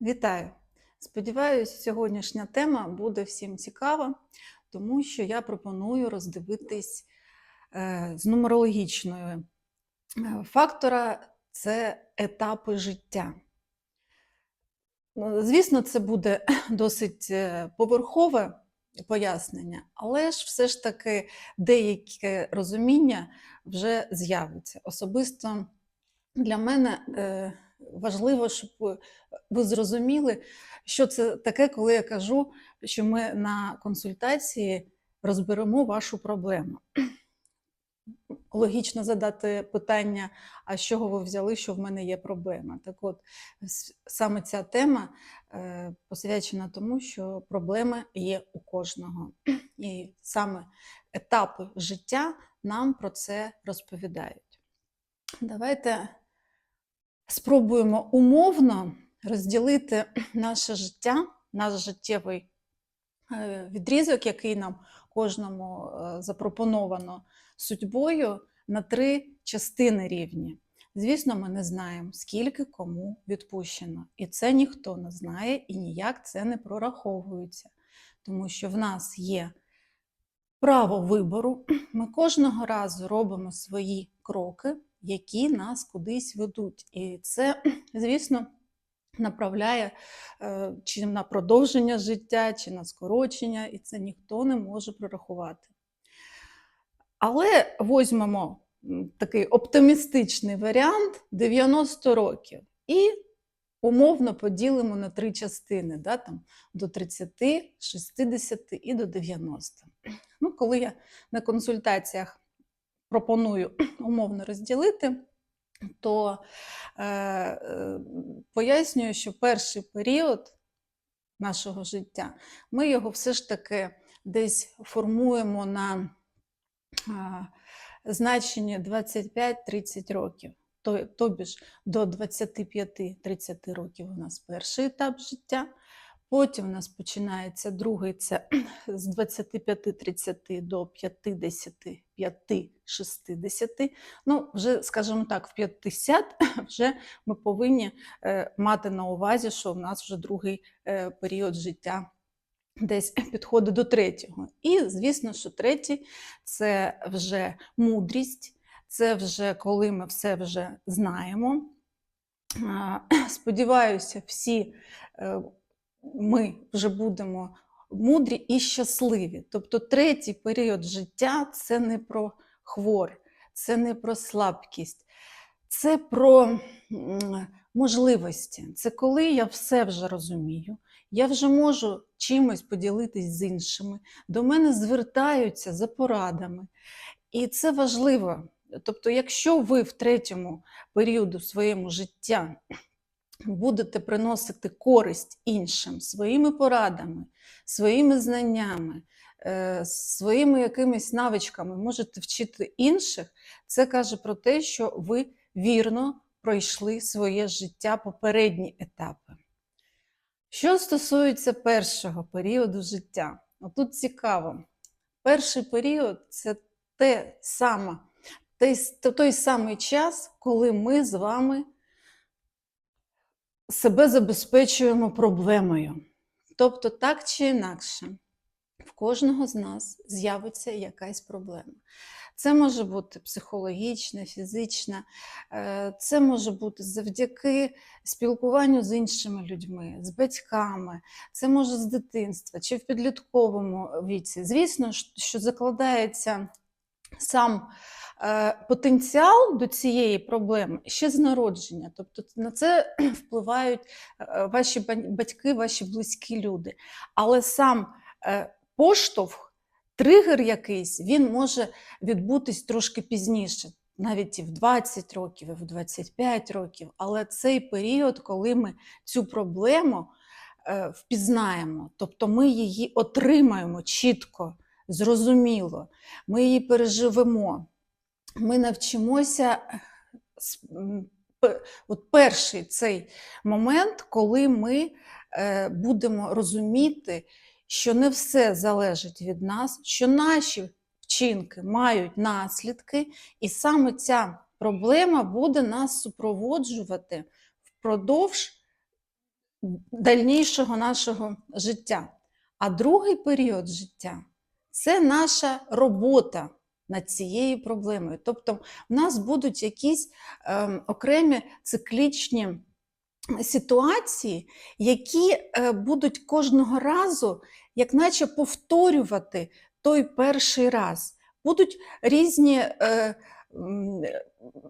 Вітаю! Сподіваюсь, сьогоднішня тема буде всім цікава, тому що я пропоную роздивитись е, з нумерологічної е, фактора це етапи життя. Ну, Звісно, це буде досить е, поверхове пояснення, але ж все ж таки деяке розуміння вже з'явиться. Особисто для мене важливо, щоб ви- ви зрозуміли, що це таке, коли я кажу, що ми на консультації розберемо вашу проблему. Логічно задати питання, а з чого ви взяли, що в мене є проблема. Так от, саме ця тема е, посвячена тому, що проблеми є у кожного. І саме етапи життя нам про це розповідають. Давайте спробуємо умовно розділити наше життя, наш життєвий е, відрізок, який нам кожному е, запропоновано судьбою, на три частини рівні. Звісно, ми не знаємо, скільки кому відпущено. І це ніхто не знає і ніяк це не прораховується, тому що в нас є право вибору. Ми кожного разу робимо свої кроки, які нас кудись ведуть. І це, звісно, направляє е, чи на продовження життя, чи на скорочення, і це ніхто не може прорахувати. Але візьмемо такий оптимістичний варіант 90 років і умовно поділимо на три частини, да, там, до 30, 60 і до 90. Ну, коли я на консультаціях пропоную умовно розділити, то е, е, пояснюю, що перший період нашого життя ми його все ж таки десь формуємо на а, значенні 25-30 років. Тобі ж до 25-30 років у нас перший етап життя. Потім у нас починається другий, це з 25-30 до 55-60. Ну, вже, скажімо так, в 50 вже ми повинні е, мати на увазі, що в нас вже другий е, період життя десь підходить до третього. І, звісно, що третій це вже мудрість, це вже коли ми все вже знаємо. Сподіваюся, всі е, ми вже будемо мудрі і щасливі. Тобто третій період життя це не про хвор, це не про слабкість, це про можливості. Це коли я все вже розумію, я вже можу чимось поділитись з іншими, до мене звертаються за порадами. І це важливо. Тобто, якщо ви в третьому періоду своєму життя будете приносити користь іншим своїми порадами, своїми знаннями, е, своїми якимись навичками можете вчити інших, це каже про те, що ви вірно пройшли своє життя попередні етапи. Що стосується першого періоду життя, тут цікаво. Перший період це те саме, той, той самий час, коли ми з вами себе забезпечуємо проблемою. Тобто, так чи інакше, в кожного з нас з'явиться якась проблема. Це може бути психологічна, фізична, е, це може бути завдяки спілкуванню з іншими людьми, з батьками, це може з дитинства чи в підлітковому віці. Звісно, що закладається сам потенціал до цієї проблеми ще з народження. Тобто на це впливають е, ваші батьки, ваші близькі люди. Але сам е, поштовх, тригер якийсь, він може відбутись трошки пізніше. Навіть і в 20 років, і в 25 років, але цей період, коли ми цю проблему е, впізнаємо, тобто ми її отримаємо чітко, зрозуміло, ми її переживемо, ми навчимося. От перший цей момент, коли ми е, будемо розуміти, що не все залежить від нас, що наші вчинки мають наслідки, і саме ця проблема буде нас супроводжувати впродовж дальнішого нашого життя. А другий період життя це наша робота над цією проблемою. Тобто, в нас будуть якісь е, окремі циклічні ситуації, які е, будуть кожного разу, як наче повторювати той перший раз. Будуть різні е,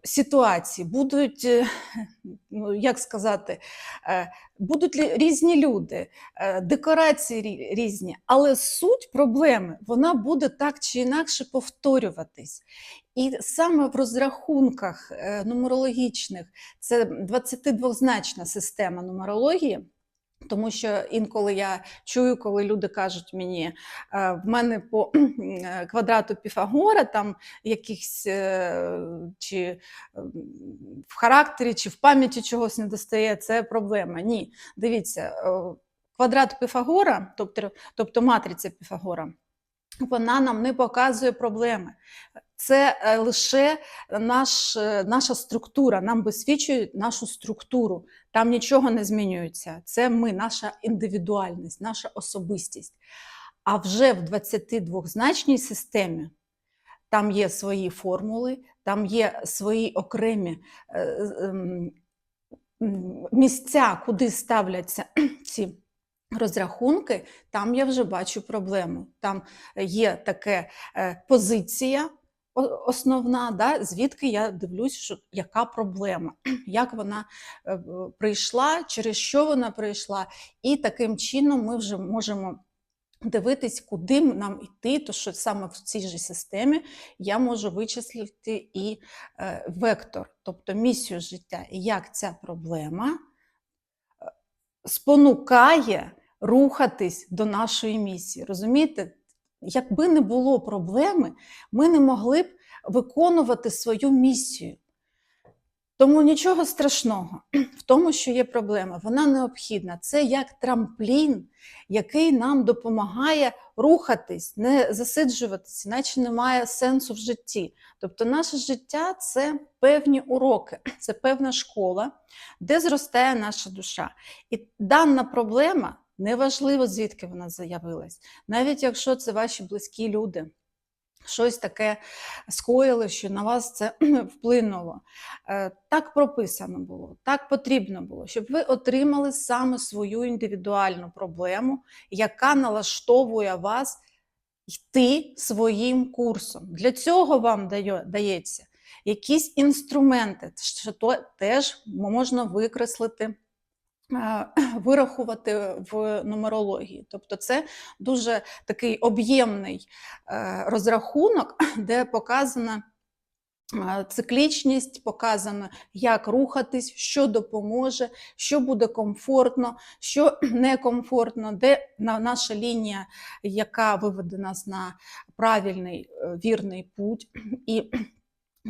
ситуації, будуть, е, ну, як сказати, е, будуть різні люди, е, декорації різні, але суть проблеми вона буде так чи інакше повторюватись. І саме в розрахунках е, нумерологічних це 22-значна система нумерології. Тому що інколи я чую, коли люди кажуть мені, е, в мене по е, квадрату Піфагора там якихось е, чи в характері, чи в пам'яті чогось не достає, це проблема. Ні, дивіться, квадрат Піфагора, тобто, тобто матриця Піфагора, вона нам не показує проблеми. Це е, лише наш, е, наша структура, нам висвічує нашу структуру. Там нічого не змінюється. Це ми, наша індивідуальність, наша особистість. А вже в 22-значній системі там є свої формули, там є свої окремі е, ем, місця, куди ставляться ці розрахунки, там я вже бачу проблему. Там є така позиція основна, да, звідки я дивлюсь, що яка проблема, як вона е, прийшла, через що вона прийшла, і таким чином ми вже можемо дивитись, куди нам йти, то що саме в цій же системі я можу вичислити і е, вектор, тобто місію життя, і як ця проблема е, спонукає рухатись до нашої місії. Розумієте? Якби не було проблеми, ми не могли б виконувати свою місію. Тому нічого страшного в тому, що є проблема, вона необхідна. Це як трамплін, який нам допомагає рухатись, не засиджуватись, іначе немає сенсу в житті. Тобто, наше життя це певні уроки, це певна школа, де зростає наша душа. І дана проблема, неважливо, звідки вона з'явилась, навіть якщо це ваші близькі люди. Щось таке скоїли, що на вас це вплинуло. Е, Так прописано було, так потрібно було, щоб ви отримали саме свою індивідуальну проблему, яка налаштовує вас йти своїм курсом. Для цього вам дається якісь інструменти, що теж можна викреслити. Вирахувати в нумерології. Тобто це дуже такий об'ємний е, розрахунок, де показана циклічність, показано, як рухатись, що допоможе, що буде комфортно, що некомфортно, де наша лінія, яка виведе нас на правильний е, вірний путь. І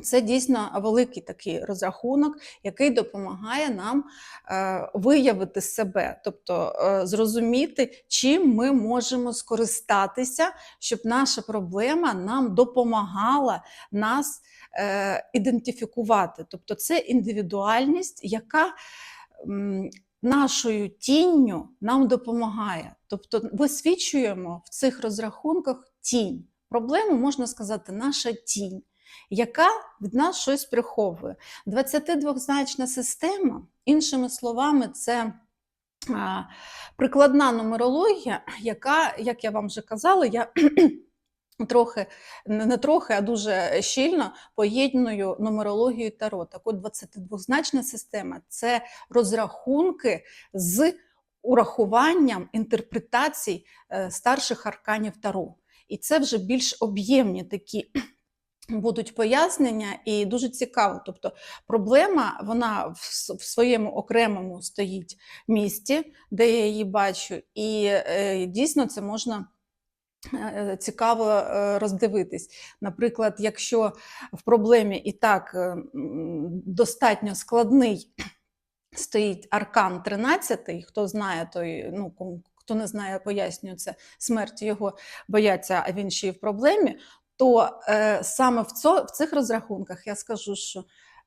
це дійсно великий такий розрахунок, який допомагає нам е, виявити себе, тобто е, зрозуміти, чим ми можемо скористатися, щоб наша проблема нам допомагала нас е, ідентифікувати. Тобто це індивідуальність, яка нашою тінню нам допомагає. Тобто висвічуємо в цих розрахунках тінь. Проблему можна сказати, наша тінь яка від нас щось приховує. 22-значна система, іншими словами, це прикладна нумерологія, яка, як я вам вже казала, я трохи, не не трохи, а дуже щільно поєдную нумерологію таро. Так от 22-значна система це розрахунки з урахуванням інтерпретацій е, старших арканів таро. І це вже більш об'ємні такі будуть пояснення, і дуже цікаво. Тобто проблема вона в своєму окремому стоїть місті, де я її бачу, і е, дійсно це можна. е, Цікаво е, роздивитись. Наприклад, якщо в проблемі і так достатньо складний стоїть аркан 13, хто знає, той, ну, хто не знає, пояснюю це, смерті його бояться, а він ще й в проблемі, то е, саме в, цо, в цих розрахунках я скажу, що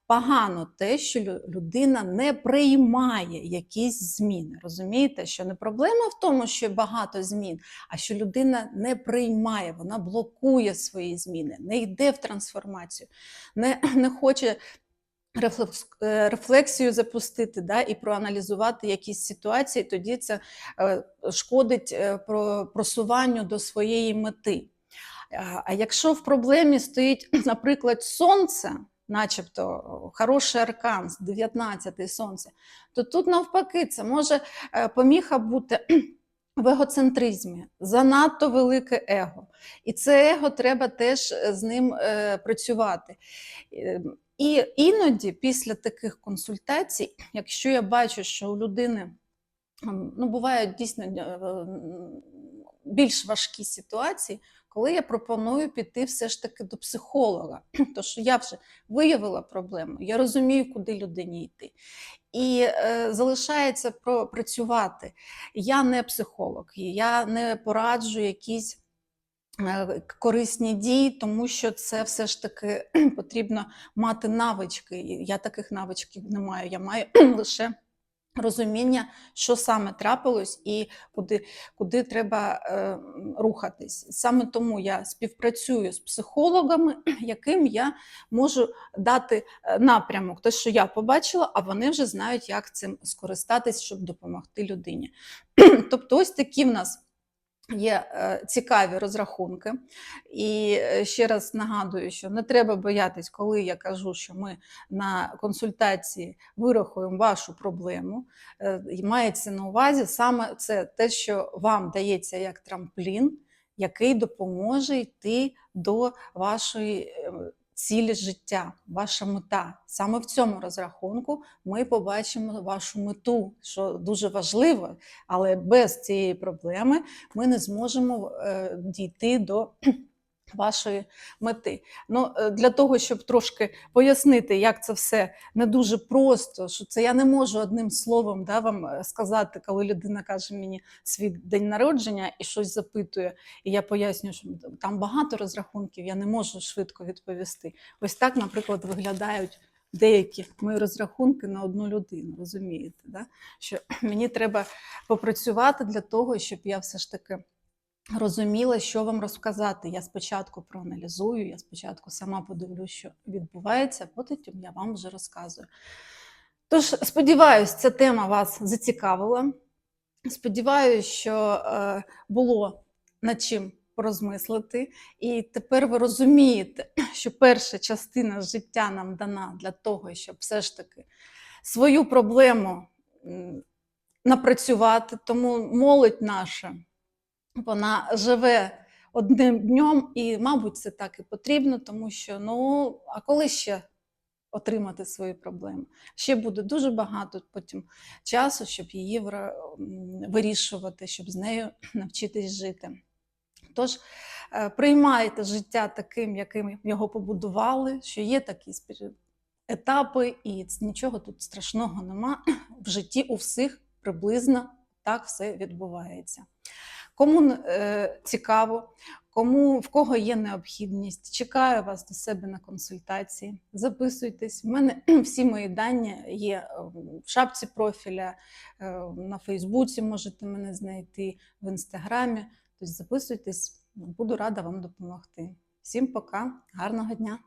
погано те, що людина не приймає якісь зміни. Розумієте, що не проблема в тому, що багато змін, а що людина не приймає, вона блокує свої зміни, не йде в трансформацію, не, не хоче е, рефлексію запустити да, і проаналізувати якісь ситуації, тоді це е, шкодить е, просуванню до своєї мети. А- якщо в проблемі стоїть, наприклад, сонце, начебто хороший аркан, 19-й сонце, то тут навпаки це може е, поміха бути в егоцентризмі, занадто велике его. І це его треба теж е, з ним е, працювати. Е, І іноді після таких консультацій, якщо я бачу, що у людини ну, бувають дійсно е, більш важкі ситуації, коли я пропоную піти все ж таки до психолога, тому що я вже виявила проблему, я розумію, куди людині йти. І е, залишається пропрацювати. Я не психолог, я не пораджу якісь е, корисні дії, тому що це все ж таки потрібно мати навички. Я таких навичків не маю. Я маю лише розуміння, що саме трапилось і куди, куди треба е, рухатись. Саме тому я співпрацюю з психологами, яким я можу дати е, напрямок, те, що я побачила, а вони вже знають, як цим скористатись, щоб допомогти людині. тобто, ось такі в нас. Є е, цікаві розрахунки, і е, ще раз нагадую, що не треба боятись, коли я кажу, що ми на консультації вирахуємо вашу проблему. Е, і Мається на увазі саме це те, що вам дається як трамплін, який допоможе йти до вашої цілі життя, ваша мета. Саме в цьому розрахунку ми побачимо вашу мету, що дуже важливо, але без цієї проблеми ми не зможемо е, дійти до вашої мети. Ну, е, для того, щоб трошки пояснити, як це все не дуже просто, що це я не можу одним словом да, вам е, сказати, коли людина каже мені свій день народження і щось запитує, і я пояснюю, що там багато розрахунків, я не можу швидко відповісти. Ось так, наприклад, виглядають. Деякі мої розрахунки на одну людину, розумієте, да? що мені треба попрацювати для того, щоб я все ж таки розуміла, що вам розказати. Я спочатку проаналізую, я спочатку сама подивлюсь, що відбувається, потім я вам вже розказую. Тож, сподіваюся, ця тема вас зацікавила. Сподіваюся, що е, було над чим порозмислити. І тепер ви розумієте, що перша частина життя нам дана для того, щоб все ж таки свою проблему напрацювати. Тому молодь наша вона живе одним днем, і, мабуть, це так і потрібно, тому що ну, а коли ще отримати свої проблеми? Ще буде дуже багато потім часу, щоб її вирішувати, щоб з нею навчитись жити. Тож е, приймайте життя таким, яким його побудували, що є такі етапи, і нічого тут страшного нема. В житті у всіх приблизно так все відбувається. Кому е, цікаво, кому в кого є необхідність, чекаю вас до себе на консультації. Записуйтесь. У мене всі мої дані є е, в шапці профіля, е, на Фейсбуці можете мене знайти, в інстаграмі. Тобто записуйтесь, буду рада вам допомогти. Всім пока, гарного дня!